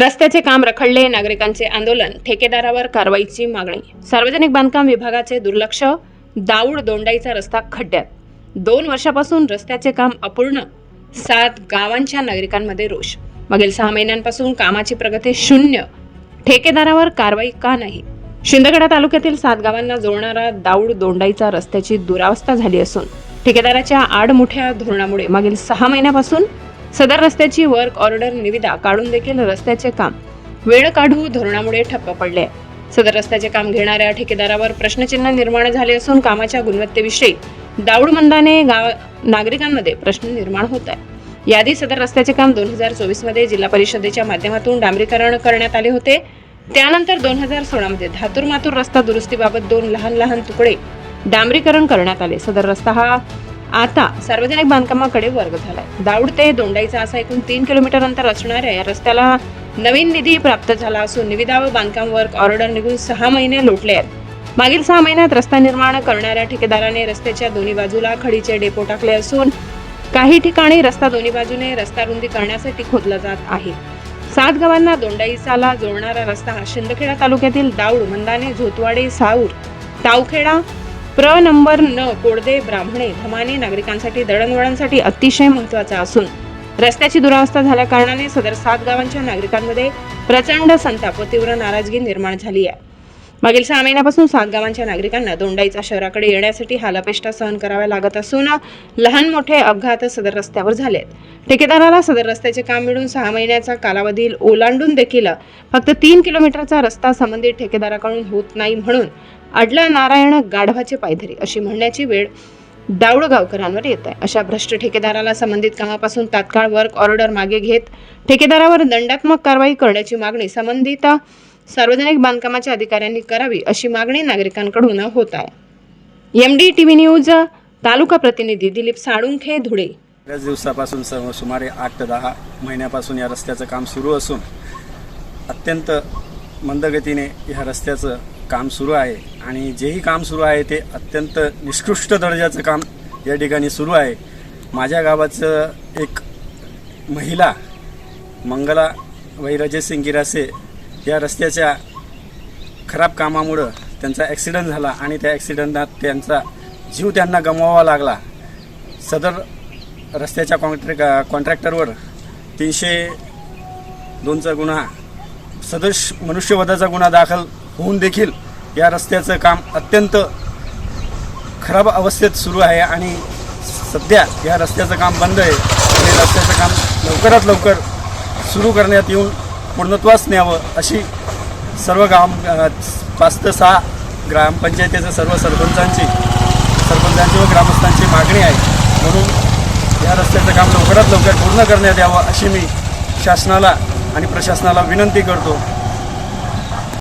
रस्त्याचे काम रखडले नागरिकांचे आंदोलन ठेकेदारावर कारवाईची मागणी. सार्वजनिक बांधकाम विभागाचे दुर्लक्ष दाऊड दोंडाईचा रस्ता खड्ड्यात. दोन वर्षापासून रस्त्याचे काम अपूर्ण सात गावांच्या नागरिकांमध्ये रोष. मागील सहा महिन्यांपासून कामाची प्रगती शून्य. ठेकेदारावर कारवाई का नाही? शिंदगडा तालुक्यातील सात गावांना जोडणारा दाऊड दोंडाईचा रस्त्याची दुरावस्था झाली असून ठेकेदाराच्या आडमुठ्या धोरणामुळे मागील सहा महिन्यापासून सदर रस्त्याची वर्क ऑर्डर निविदा काढून देखील रस्त्याचे काम. वेळ काढू धोरणामुळे ठप्प पडले. आहे. सदर रस्त्याचे काम घेणाऱ्या ठेकेदारावर प्रश्नचिन्ह निर्माण झाले असून कामाच्या गुणवत्तेविषयी दाऊडमंदाने गाव नागरिकांमध्ये प्रश्न निर्माण होत आहे. यादी सदर रस्त्याचे काम दोन हजार चोवीसमध्ये जिल्हा परिषदेच्या माध्यमातून डांबरीकरण करण्यात आले होते. त्यानंतर दोन हजार सोळामध्ये धातूर मातूर रस्ता दुरुस्तीबाबत दोन लहान लहान तुकडे डांबरीकरण करण्यात आले. सदर रस्ता हा आता सार्वजनिक बांधकामाकडे वर्ग झालाय. दाऊड ते दोंडाईचा असा एकूण तीन किलोमीटर अंतर असणाऱ्या या रस्त्याला नवीन निधी प्राप्त झाला असून निविदा व बांधकाम वर्क ऑर्डर निघून सहा महिने लोटले आहेत. मागील सहा महिन्यात रस्ता निर्माण करणाऱ्या ठेकेदाराने रस्त्याच्या दोन्ही बाजूला खडीचे डेपो टाकले असून काही ठिकाणी रस्ता दोन्ही बाजूने रस्ता रुंदी करण्यासाठी खोदला जात आहे. सात गावांना दोंडाईचाला जोडणारा रस्ता हा शिंदखेडा तालुक्यातील दाऊड मंदाने झोतवाडे साऊर तावखेडा प्र नंबर न कोडदे ब्राह्मणे धमाने नागरिकांसाठी दळणवळणसाठी अतिशय महत्त्वाचा असून रस्त्याची दुरावस्था झाल्या कारणाने सदर सात गावांच्या नागरिकांमध्ये प्रचंड संताप व तीव्र नाराजगी निर्माण झाली आहे. मागील सहा महिन्यापासून सात गावांच्या नागरिकांना दोंडाईचा शहराकडे येण्यासाठी हालापेष्टा सहन कराव्या लागत असून लहान मोठे अपघात सदर रस्त्यावर झाले आहेत ठेकेदाराला सदर रस्त्याचे काम मिळून सहा महिन्याचा कालावधी ओलांडून देखील फक्त तीन किलोमीटरचा रस्ता संबंधित ठेकेदाराकडून होत नाही म्हणून अडला नारायण गाढवाचे पायधरी अशी म्हणण्याची वेळ दाऊड गावकरांवर येत आहे. अशा भ्रष्ट ठेकेदाराला संबंधित कामापासून तात्काळ वर्क ऑर्डर मागे घेत ठेकेदारावर दंडात्मक कारवाई करण्याची मागणी संबंधित सार्वजनिक बांधकामाच्या अधिकाऱ्यांनी करावी अशी मागणी नागरिकांकडून होत आहे. M D T V news तालुका प्रतिनिधी दिलीप साळुंखे धुळे. बऱ्याच दिवसापासून सम- सुमारे आठ ते दहा महिन्यापासून या रस्त्याचं काम सुरू असून अत्यंत मंदगतीने ह्या रस्त्याचं काम सुरू आहे आणि जेही काम सुरू आहे ते अत्यंत निकृष्ट दर्जाचं काम या ठिकाणी सुरू आहे. माझ्या गावाचं एक महिला मंगला वैराजे सिंग गिरासे या रस्त्याच्या खराब कामामुळं त्यांचा ॲक्सिडंट झाला आणि त्या ॲक्सिडंटात त्यांचा जीव त्यांना गमवावा लागला. सदर रस्त्याच्या कॉन्ट्रॅक कॉन्ट्रॅक्टरवर तीनशे दोनचा गुन्हा सदस्य मनुष्यवधाचा गुन्हा दाखल होऊन देखील या रस्त्याचं काम अत्यंत खराब अवस्थेत सुरू आहे आणि सध्या या रस्त्याचं काम बंद आहे. हे रस्त्याचं काम लवकरात लवकर सुरू करण्यात येऊन पूर्णत्वास न्यावं अशी सर्व ग्राम पाच ते सहा ग्रामपंचायतीचं सर्व सरपंचांची सरपंचांची व ग्रामस्थांची मागणी आहे. म्हणून या रस्त्याचं काम लवकरात लवकर पूर्ण करण्यात यावं अशी मी शासनाला आणि प्रशासनाला विनंती करतो.